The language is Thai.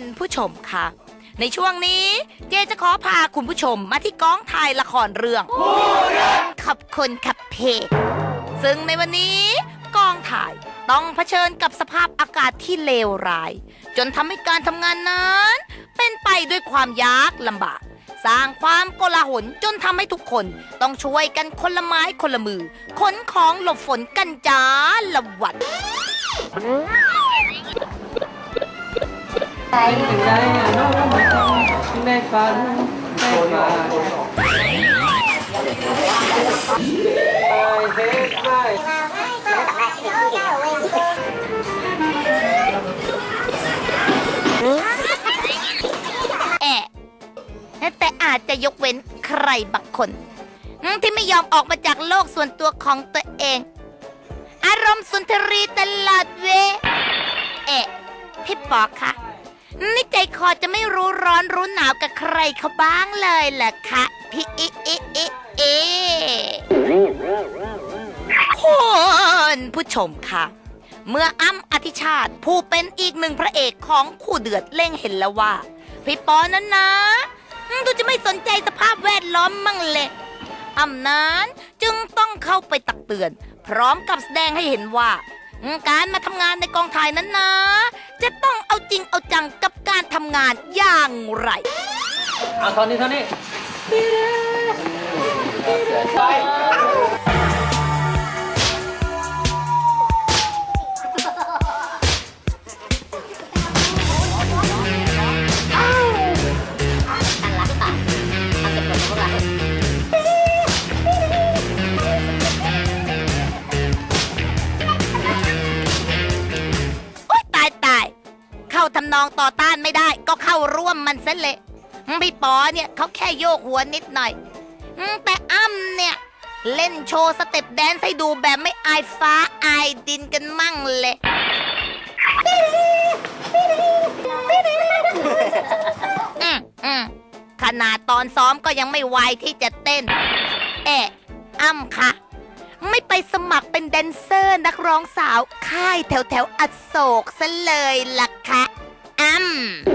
ณผู้ชมค่ะ ในช่วงนี้เจจะขอพาคุณผู้ชมมาที่กองถ่ายละครเรื่องขอบคุณครับเพจซึ่งในวันนี้กองถ่ายต้องเผชิญกับสภาพอากาศที่เลวร้าย จนทำให้การทำงานนั้น เป็นไปด้วยความยากลำบาก สร้างความโกลาหลจนทำให้ทุกคนต้องช่วยกันคนละไม้คนละมือขนของหลบฝนกันจ้าละวัน ถึงได้อะน้องถึงได้ฝันได้ฝันไปเฮ็ดไปแอะแต่อาจจะยกเว้นใครบางคน ที่ไม่ยอมออกมาจากโลกส่วนตัวของตัวเอง อารมณ์สุนทรีตลอดเวลาเอะพี่ปอคะนี่ใจ คอจะไม่รู้ร้อนรู้หนาวกับใครเขาบ้างเลยเหรอคะพี่อิอิอิเอคุณผู้ชมค่ะเมื่ออ้ำอธิชาติผู้เป็นอีกหนึ่งพระเอกของคู่เดือดเล่งเห็นแล้วว่า พี่ปอนั้นนะดูจะไม่สนใจสภาพแวดล้อมมั่งเลยอ้ำนั้นจึงต้องเข้าไปตักเตือน พร้อมกับแสดงให้เห็นว่า การมาทำงานในกองถ่ายนั้นนะ จะต้องเอาจริงเอาจังกับการทำงานอย่างไรเอาตอนนี้เท่านี้ไปโอ๊ย ทำนองต่อต้านไม่ได้ก็เข้าร่วมมันซะเลยอืมพี่ปอเนี่ยเขาแค่โยกหัวนิดหน่อยแต่อ้ำเนี่ย เล่นโชว์สเต็ปแดนซ์ให้ดูแบบไม่อายฟ้าอายดินกันมั่งเลยอืมอืมขนาดตอนซ้อมก็ยังไม่ไวที่จะเต้น เอะอ้ำคะไม่ไปสมัครเป็นแดนเซอร์นักร้องสาว ค่ายแถวแถวอโศกซะเลยล่ะคะ อ้ำ